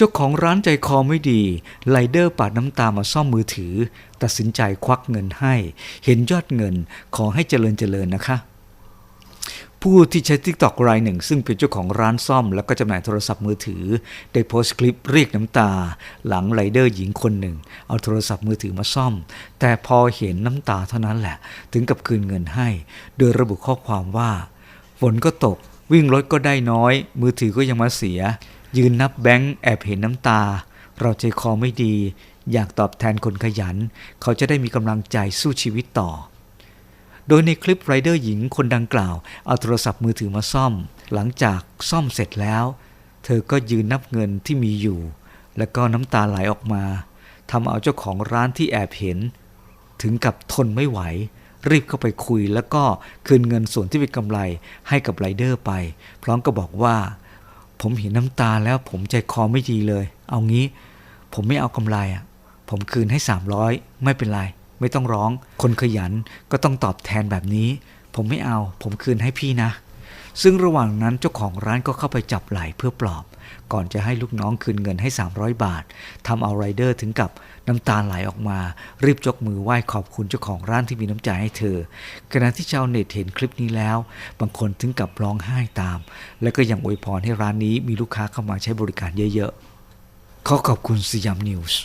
จ้าของร้านใจคอไม่ดีไลเดอร์ปาดน้ำตามาซ่อมมือถือ ตัดสินใจควักเงินให้ เห็นยอดเงินขอให้เจริญเจริญนะคะ ผู้ที่ใช้ TikTok รายหนึ่ง ซึ่งเป็นเจ้าของร้านซ่อม แล้วก็จำหน่ายโทรศัพท์มือถือ ได้โพสต์คลิปเรียกน้ำตา หลังไรเดอร์หญิงคนหนึ่ง เอาโทรศัพท์มือถือมาซ่อม แต่พอเห็นน้ำตาเท่านั้นแหละ ถึงกับคืนเงินให้ โดยระบุข้อความว่าฝนก็ตกวิ่งรถก็ได้น้อย มือถือก็ยังมาเสีย ยืนนับแบงค์แอบเห็นน้ำตา เราใจคอไม่ดี อยากตอบแทนคนขยัน เขาจะได้มีกำลังใจสู้ชีวิตต่อ โดยในคลิปไรเดอร์หญิงคนดังกล่าว เอาโทรศัพท์มือถือมาซ่อม หลังจากซ่อมเสร็จแล้ว เธอก็ยืนนับเงินที่มีอยู่ แล้วก็น้ำตาไหลออกมาทำเอาเจ้าของร้านที่แอบเห็น ถึงกับทนไม่ไหว รีบเข้าไปคุยแล้วก็คืนเงินส่วนที่เป็นกำไรให้กับไรเดอร์ไป พร้อมกับบอกว่า ผมเห็นน้ำตาแล้วผมใจคอไม่ดีเลย เอางี้ ผมไม่เอากำไรอะ ผมคืนให้ 300 ไม่เป็นไร ไม่ต้องร้อง คนขยันก็ต้องตอบแทนแบบนี้ ผมไม่เอา ผมคืนให้พี่นะ ซึ่งระหว่างนั้นเจ้าของร้านก็เข้าไปจับไหล่เพื่อปลอบ ก่อนจะให้ลูกน้องคืนเงินให้ 300 บาททำเอาไรเดอร์ถึงกับน้ำตาไหลออกมา รีบยกมือไหว้ขอบคุณเจ้าของร้านที่มีน้ำใจให้เธอ ขณะที่ชาวเน็ตเห็นคลิปนี้แล้ว บางคนถึงกับร้องไห้ตาม และก็ยังอวยพรให้ร้านนี้มีลูกค้าเข้ามาใช้บริการเยอะๆขอขอบคุณสยามนิวส์